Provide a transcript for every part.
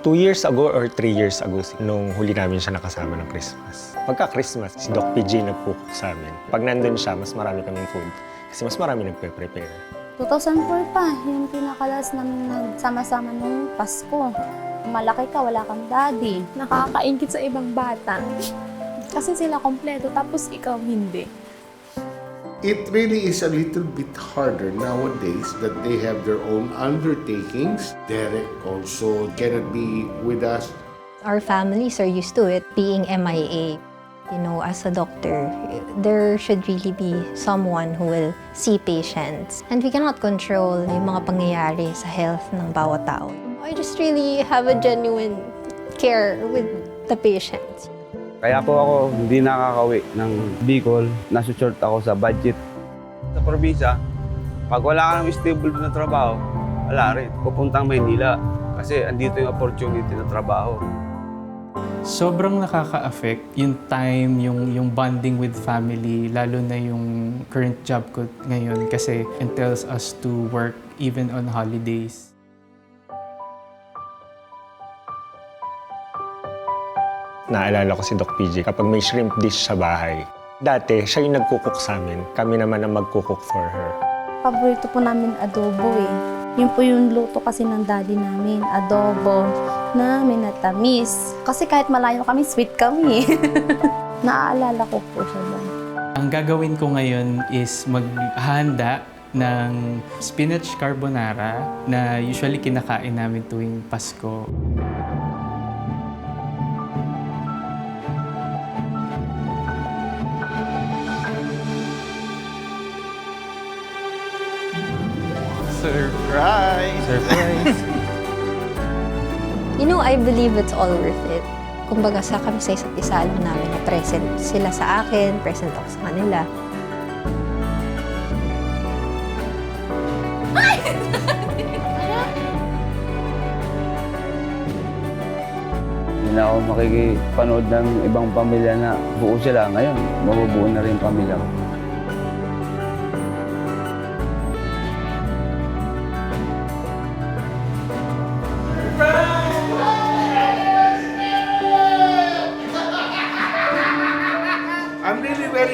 Two years ago or three years ago, nung huli namin siya nakasama ng Christmas. Pagka Christmas, si Doc PJ nagcook sa amin. Pag nandun siya, mas marami kaming food. Kasi mas marami nagpe-prepare. 2004 pa, yung pinakalas namin nagsama-sama nung Pasko. Malaki ka, wala kang daddy. Nakakaingit sa ibang bata. Kasi sila kompleto, tapos ikaw hindi. It really is a little bit harder nowadays that they have their own undertakings. Derek also cannot be with us. Our families are used to it being MIA. You know, as a doctor, there should really be someone who will see patients. And we cannot control yung mga pangyayari sa health ng bawat tao. I just really have a genuine care with the patients. Kaya po ako hindi nakakauwi ng Bicol. Nasa short ako sa budget. Sa probinsya, pag wala ka stable na trabaho, wala rin. Pupuntang Maynila kasi andito yung opportunity na trabaho. Sobrang nakaka-affect yung time, yung, yung bonding with family, lalo na yung current job ko ngayon kasi entails us to work even on holidays. Naalala ko si Doc PJ kapag may shrimp dish sa bahay. Dati, siya yung nagkukok sa amin. Kami naman ang magkukok for her. Paborito po namin adobo eh. Yun po yung luto kasi ng daddy namin, adobo na may natamis. Kasi kahit malayo kami, sweet kami eh. Naaalala ko po siya doon. Ang gagawin ko ngayon is maghahanda ng spinach carbonara na usually kinakain namin tuwing Pasko. Surprise! Surprise! You know, I believe it's all worth it. Kumbaga sa kami sa isa't isa, alam namin na present sila sa akin, present ako sa kanila. Hindi na ako makikipanood ng ibang pamilya na buo sila. Ngayon, mabubuo na rin yung pamilya ko.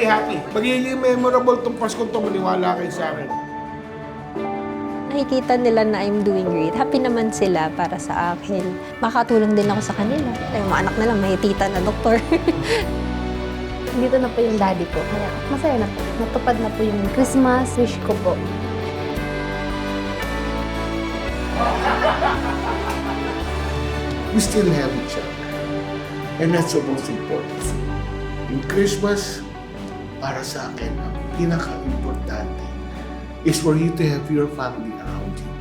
Happy. Magiging memorable tong Pasko to, maniwala kayo sa akin. Nakikita nila na I'm doing great. Happy naman sila para sa akin. Makatulong din ako sa kanila. Ay, mga anak nila, may tita na doktor. Dito na po yung daddy ko. Kaya masaya na po. Natupad na po yung Christmas wish ko po. We still have each other. And that's the most important. Yung Christmas, para sa akin, ang pinaka-importante is for you to have your family around you.